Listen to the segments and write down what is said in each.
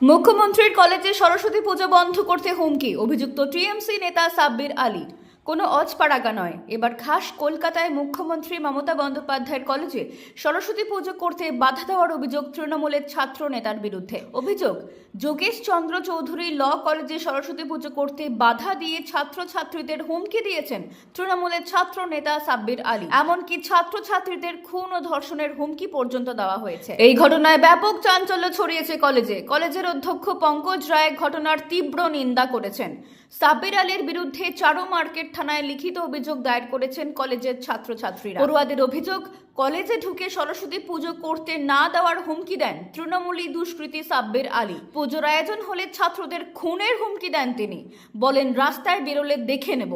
মুখ্যমন্ত্রীর কলেজে সরস্বতী পূজা বন্ধ করতে হুমকি অভিযুক্ত টিএমসি নেতা সাব্বির আলী কোনো অজপাড়াগা নয়। এবার খাস কলকাতায় মুখ্যমন্ত্রী মমতা বন্দ্যোপাধ্যায়ের কলেজে সরস্বতী পুজো করতে বাধা দেওয়ার অভিযোগ তৃণমূলের ছাত্র নেতার বিরুদ্ধে। অভিযোগ, যোগেশ চন্দ্র চৌধুরী ল কলেজে সরস্বতী পুজো করতে বাধা দিয়ে ছাত্রছাত্রীদের হুমকি দিয়েছেন তৃণমূলের ছাত্র নেতা সাব্বির আলী। এমনকি ছাত্রছাত্রীদের খুন ও ধর্ষণের হুমকি পর্যন্ত দেওয়া হয়েছে। এই ঘটনায় ব্যাপক চাঞ্চল্য ছড়িয়েছে কলেজে। কলেজের অধ্যক্ষ পঙ্কজ রায় ঘটনার তীব্র নিন্দা করেছেন। সাব্বির আলীর বিরুদ্ধে চারো মার্কেট থানায় লিখিত অভিযোগ দায়ের করেছেন কলেজের ছাত্রছাত্রীরা। পড়ুয়াদের অভিযোগ কলেজে ঢুকে সরস্বতী পুজো করতে না দেওয়ার হুমকি দেন তৃণমূলী দুষ্কৃতী সাব্বির আলী। পুজোর আয়োজন হলে ছাত্রদের খুনের হুমকি দেন তিনি। বলেন রাস্তায় বেরোলে দেখে নেব।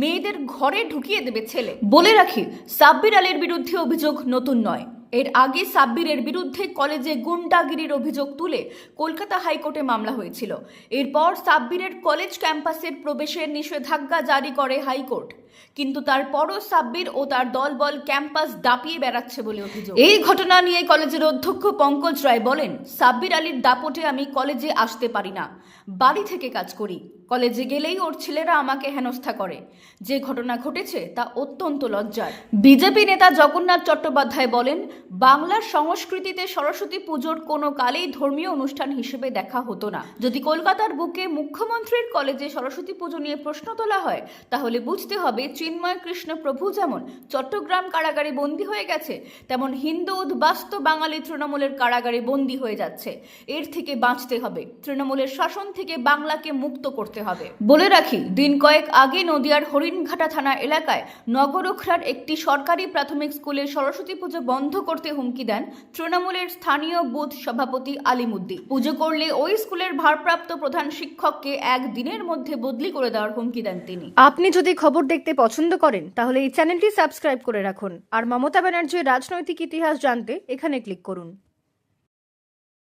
মেয়েদের ঘরে ঢুকিয়ে দেবে ছেলে। বলে রাখি সাব্বির আলীর বিরুদ্ধে অভিযোগ নতুন নয়। এর আগে সাব্বিরের বিরুদ্ধে কলেজে গুন্ডাগিরির অভিযোগ তুলে কলকাতা হাইকোর্টে মামলা হয়েছিল। এরপর সাব্বিরের কলেজ ক্যাম্পাসের প্রবেশের নিষেধাজ্ঞা জারি করে হাইকোর্ট। কিন্তু তারপরও সাব্বির ও তার দলবল ক্যাম্পাস দাপিয়ে বেড়াচ্ছে বলে অভিযোগ। এই ঘটনা নিয়ে কলেজের অধ্যক্ষ পঙ্কজ রায় বলেন, সাব্বির আলীর দাপটে আমি কলেজে আসতে পারি না। বাড়ি থেকে কাজ করি। কলেজে গেলেই ওর ছেলেরা আমাকে হেনস্থা করে। যে ঘটনা ঘটেছে তা অত্যন্ত লজ্জার। বিজেপি নেতা জগন্নাথ চট্টোপাধ্যায় বলেন, বাংলার সংস্কৃতিতে সরস্বতী পুজোর কোনো কালেই ধর্মীয় অনুষ্ঠান হিসেবে দেখা হতো না। যদি কলকাতার বুকে মুখ্যমন্ত্রীর কলেজে সরস্বতী পুজো নিয়ে প্রশ্ন তোলা হয়, তাহলে বুঝতে হবে চিন্ময় কৃষ্ণ প্রভু যেমন চট্টগ্রাম কারাগারে বন্দী হয়ে গেছে, তেমন হিন্দু, উদ্বাস্ত বাঙালি তৃণমূলের কারাগারে বন্দী হয়ে যাচ্ছে। এর থেকে বাঁচতে হবে। তৃণমূলের শাসন থেকে বাংলাকে মুক্ত করতে হবে। বলে রাখি দিন কয়েক আগে নদিয়ার হরিণঘাটা থানা এলাকায় নগরোখরার একটি সরকারি প্রাথমিক স্কুলে সরস্বতী পুজো বন্ধ করতে হুমকি দেন তৃণমূলের স্থানীয় বুথ সভাপতি আলিমুদ্দি পুজো করলে ওই স্কুলের ভারপ্রাপ্ত প্রধান শিক্ষককে এক দিনের মধ্যে বদলি করে দেওয়ার হুমকি দেন তিনি। আপনি যদি খবর দেখতে পছন্দ করেন তাহলে এই চ্যানেলটি সাবস্ক্রাইব করে রাখুন। আর মমতা ব্যানার্জির রাজনৈতিক ইতিহাস জানতে এখানে ক্লিক করুন।